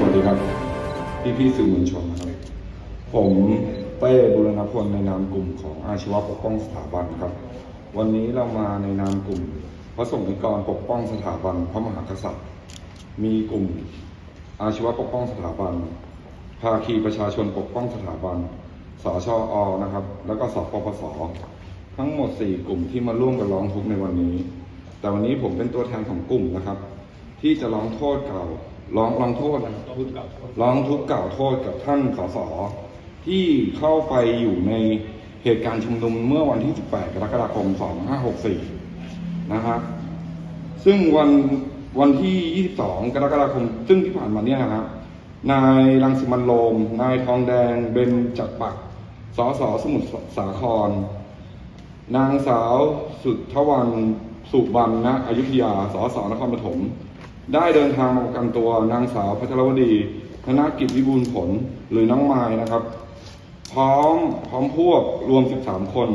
สวัสดีครับ พี่พี่สื่อมวลชนนะครับ ผมเป้บุรณพลในนามกลุ่มของอาชีวะปกป้องสถาบันครับ วันนี้เรามาในนามกลุ่มพระสงฆ์นิกรปกป้องสถาบันพระมหากษัตริย์ มีกลุ่มอาชีวะปกป้องสถาบัน ภาคีประชาชนปกป้องสถาบัน สชอนะครับ แล้วก็สปปสทั้งหมด 4 กลุ่มที่มาร่วมกันร้องทุกข์ในวันนี้ แต่วันนี้ผมเป็นตัวแทนของกลุ่มนะครับ ที่จะร้องโทษเก่า ร้องร้องโทษนะครับร้องทุกข์กล่าวโทษกับท่านสสที่เข้าไปอยู่ในเหตุการณ์ชุมนุมเมื่อวันที่ 18 กรกฎาคม 2564 นะครับซึ่งวันวันที่ 22 กรกฎาคม ซึ่งที่ผ่านมาเนี่ยนะครับ นายรังสิมันต์โรมนายทองแดง เบนจักรปัก สสสมุทรสาคร นางสาวสุทธวันสุบรรณอยุธยา สสนครปฐม ได้เดินทางมาประกันตัวนางสาวพัชรวดี ธนกิจวิบูลผลหรือน้องไม้นะครับ พร้อมพร้อมพวกรวม 13 คน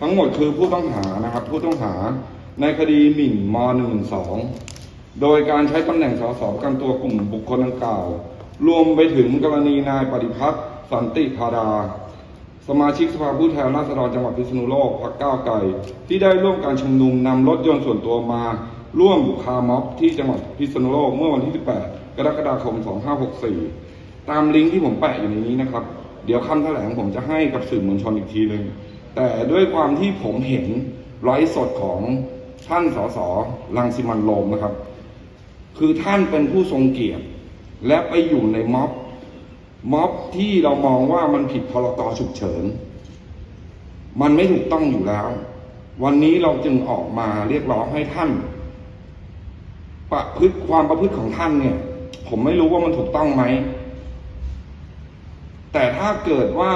ทั้งหมดคือผู้ต้องหานะครับ ผู้ต้องหาในคดีหมิ่นม .112 โดยการใช้ตำแหน่งสสประกันตัวกลุ่มบุคคลดังกล่าว รวมไปถึงกรณีนายปฏิพัฒน์สันติพาดา สมาชิกสภาผู้แทนราษฎรจังหวัดพิษณุโลกพรรคก้าวไกลที่ได้ร่วมการชุมนุมนำรถยนต์ส่วนตัวมา ร่วมคาร์ม็อบที่จังหวัดพิษณุโลกเมื่อวันที่ 18 กรกฎาคม 2564 ตามลิงก์ที่ผมแปะอยู่ในนี้นะครับ เดี๋ยวคำแถลงผมจะให้กับสื่อมวลชนอีกทีหนึ่งแต่ด้วยความที่ผมเห็นไลฟ์สดของท่านสสรังสิมันโรมนะครับ คือท่านเป็นผู้ทรงเกียรติ และไปอยู่ในม็อบม็อบที่เรามองว่ามันผิดพรกฉุกเฉิน มันไม่ถูกต้องอยู่แล้ว วันนี้เราจึงออกมาเรียกร้องให้ท่าน ประพฤติความประพฤติของท่านเนี่ย ผมไม่รู้ว่ามันถูกต้องไหม แต่ถ้าเกิดว่า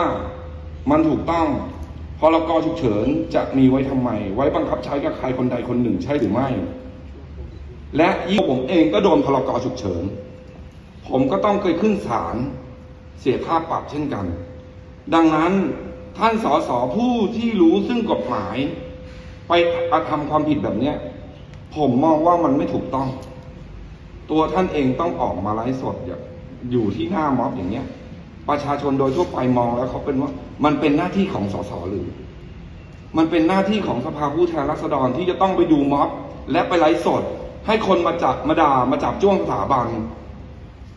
มันถูกต้องพรกฉุกเฉินจะมีไว้ทำไม ไว้บังคับใช้กับใครคนใดคนหนึ่งใช่หรือไม่ และยิ่งผมเองก็โดนพรกฉุกเฉิน ผมก็ต้องเคยขึ้นศาลเสียค่าปรับเช่นกัน ดังนั้นท่านสสผู้ที่รู้ซึ่งกฎหมาย ไปกระทำความผิดแบบเนี้ย ผมมองว่ามันไม่ถูกต้อง ตัวท่านเองต้องออกมาไลฟ์สดอย่างอยู่ที่หน้าม็อบอย่างเงี้ย ประชาชนโดยทั่วไปมองแล้วเขาเป็นว่า มันเป็นหน้าที่ของสสหรือ มันเป็นหน้าที่ของสภาผู้แทนราษฎรที่จะต้องไปดูม็อบ และไปไลฟ์สด ให้คนมาจับมาด่ามาจับจ้วงสถาบัน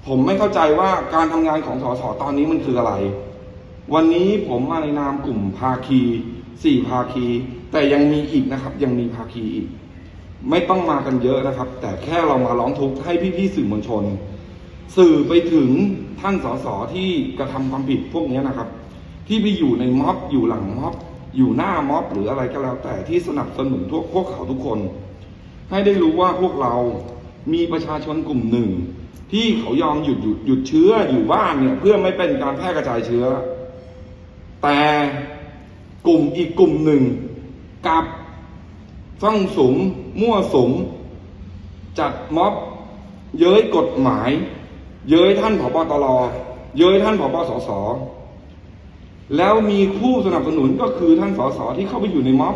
ผมไม่เข้าใจว่าการทำงานของสสตอนนี้มันคืออะไร วันนี้ผมมาในนามกลุ่มภาคีสี่ภาคี แต่ยังมีอีกนะครับ ยังมีภาคีอีก ไม่ต้องมากันเยอะนะครับ แต่แค่เรามาร้องทุกข์ให้พี่ๆสื่อมวลชน สื่อไปถึงท่านสสที่กระทำความผิดพวกนี้นะครับ ที่ไปอยู่ในม็อบอยู่หลังม็อบ อยู่หน้าม็อบหรืออะไรก็แล้ว แต่ที่สนับสนุนพวกพวกเขาทุกคน ให้ได้รู้ว่าพวกเรามีประชาชนกลุ่มหนึ่ง ที่เขายอมหยุดหยุดหยุดเชื้ออยู่บ้านเนี่ย เพื่อไม่เป็นการแพร่กระจายเชื้อ แต่กลุ่มอีกกลุ่มหนึ่งกับ ซ่องสุม มั่วสุม จัดม็อบ เย้ยกฎหมาย เย้ยท่านผบตรเย้ยท่านผบสสแล้วมีผู้สนับสนุนก็คือท่านสสที่เข้าไปอยู่ในม็อบ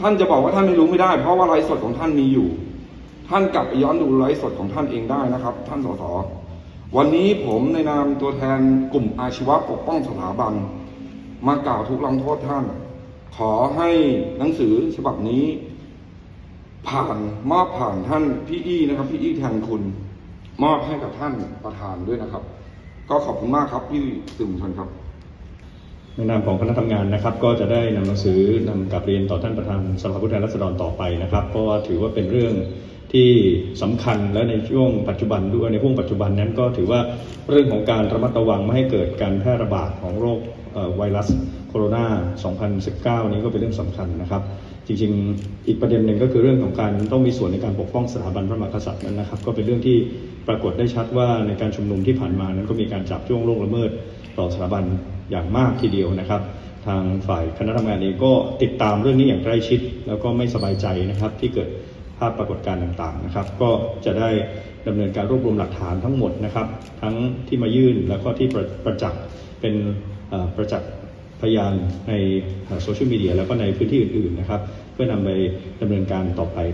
ท่านจะบอกว่าท่านไม่รู้ไม่ได้ เพราะว่าไลฟ์สดของท่านมีอยู่ ท่านกลับไปย้อนดูไลฟ์สดของท่านเองได้นะครับ ท่านสสวันนี้ผมในนามตัวแทนกลุ่มอาชีวะปกป้องสถาบันมากล่าวทุกข์ลงโทษท่าน ขอให้หนังสือฉบับนี้ ผ่านมอบผ่านท่านพี่อี้นะครับ พี่อี้แทนคุณ มอบให้กับท่านประธานด้วยนะครับ ก็ขอบคุณมากครับพี่สื่อมวลชนครับ ในนามของคณะทำงานนะครับ ก็จะได้นำหนังสือนำกลับเรียนต่อท่านประธานสภาผู้แทนราษฎรต่อไปนะครับ เพราะว่าถือว่าเป็นเรื่องที่สำคัญและในช่วงปัจจุบันด้วยในช่วงปัจจุบันนั้นก็ถือว่าเรื่องของการระมัดระวังไม่ให้เกิดการแพร่ระบาดของโรคไวรัสโคโรนา 2019 นี้ก็เป็นเรื่องสำคัญนะครับ จริงๆ อีกประเด็นหนึ่งก็คือเรื่องของการต้องมีส่วนในการปกป้องสถาบันพระมหากษัตริย์นั้นนะครับ ก็เป็นเรื่องที่ปรากฏได้ชัดว่าในการชุมนุมที่ผ่านมานั้นก็มีการจับจ้วงล่วงละเมิดต่อสถาบัน อย่างมากทีเดียวนะครับ ทางฝ่ายคณะทำงานเองก็ติดตามเรื่องนี้อย่างใกล้ชิด แล้วก็ไม่สบายใจนะครับที่เกิดภาพปรากฏการณ์ต่างๆนะครับ ก็จะได้ดำเนินการรวบรวมหลักฐานทั้งหมดนะครับ ทั้งที่มายื่นแล้วก็ที่ประประจักษ์เป็นประจักษ์พยานในโซเชียลมีเดียแล้วก็ในพื้นที่อื่นๆนะครับ เพื่อนำไปดำเนินการต่อไป